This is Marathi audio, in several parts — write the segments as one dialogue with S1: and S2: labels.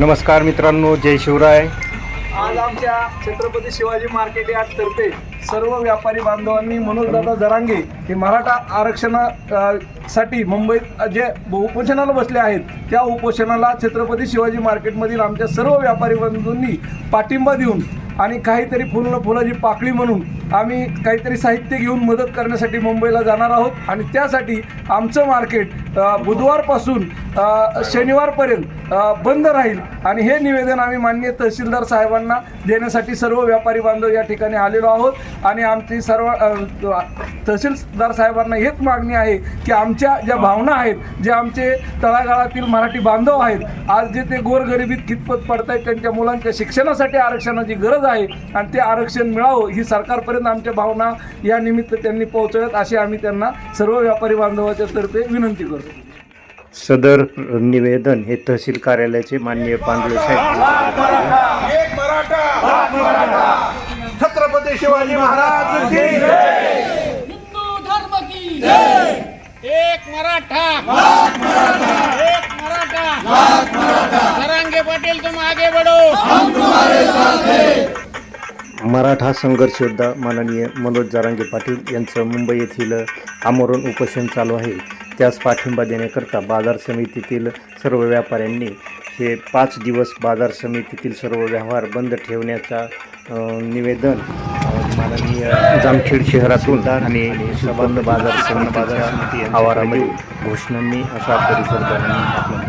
S1: नमस्कार मित्रांनो जय शिवराय.
S2: आज आमच्या छत्रपती शिवाजी मार्केट यार्ड तर्फे सर्व व्यापारी बांधवांनी मनोजदादा जरांगे हे मराठा आरक्षणा साठी मुंबईत जे उपोषणाला बसले आहेत त्या उपोषणाला छत्रपती शिवाजी मार्केटमधील आमच्या सर्व व्यापारी बांधवांनी पाठिंबा देऊन आणि काहीतरी फुलं फुलाची पाकळी म्हणून आम्ही काहीतरी साहित्य घेऊन मदत करण्यासाठी मुंबईला जाणार आहोत. आणि त्यासाठी आमचं मार्केट बुधवारपासून शनिवारपर्यंत बंद राहील. आणि हे निवेदन आम्ही माननीय तहसीलदार साहेबांना देण्यासाठी सर्व व्यापारी बांधव या ठिकाणी आलेलो आहोत. आणि आमची सर्व तहसीलदार साहेबांना हेच मागणी आहे की आमच्या ज्या भावना आहेत जे आमचे तळागाळातील मराठी बांधव आहेत आज जे ते गोरगरिबीत कितपत पडत आहेत त्यांच्या मुलांच्या शिक्षणासाठी आरक्षणाची गरज आहे आणि ते आरक्षण मिळावं ही सरकारपर्यंत आमच्या भावना या निमित्त त्यांनी पोहोचवत अशी आम्ही त्यांना सर्व व्यापारी बांधवाच्या तर्फे विनंती करतो.
S1: सदर निवेदन हे तहसील कार्यालयाचे माननीय पांडुळे साहेब.
S3: एक मराठा. छत्रपती शिवाजी महाराज की
S4: हिंदू धर्म की जय. एक मराठा. एक मराठा. सरांगे पाटील तुम आगे बढ़ो.
S1: मराठा संघर्ष योद्धा माननीय मनोज जारांगे पाटील यांचं मुंबई येथील आमरण उपोषण चालू आहे. त्यास पाठिंबा देण्याकरता बाजार समितीतील सर्व व्यापाऱ्यांनी हे पाच दिवस बाजार समितीतील सर्व व्यवहार बंद ठेवण्याचा निवेदन माननीय जामखेड शहरातून आणि बंद बाजार समिती बाजार समिती आवारामध्ये घोषणांनी असा परिसर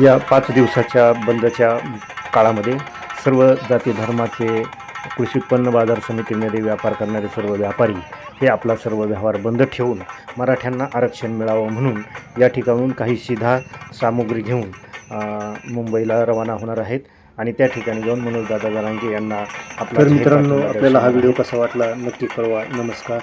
S1: या पाच दिवसाच्या बंदच्या काळामध्ये सर्व जाती धर्माचे कृषी उत्पन्न बाजार समितीमध्ये व्यापार करणारे सर्व व्यापारी हे आपला सर्व व्यवहार बंद ठेवून मराठ्यांना आरक्षण मिळावं म्हणून या ठिकाणून काही शिधा सामुग्री घेऊन मुंबईला रवाना होणार आहेत आणि त्या ठिकाणी जाऊन मनोज दादा जरांगे यांना आपला तर मित्रांनो आपल्याला हा व्हिडिओ कसा वाटला नक्की कळवा. नमस्कार.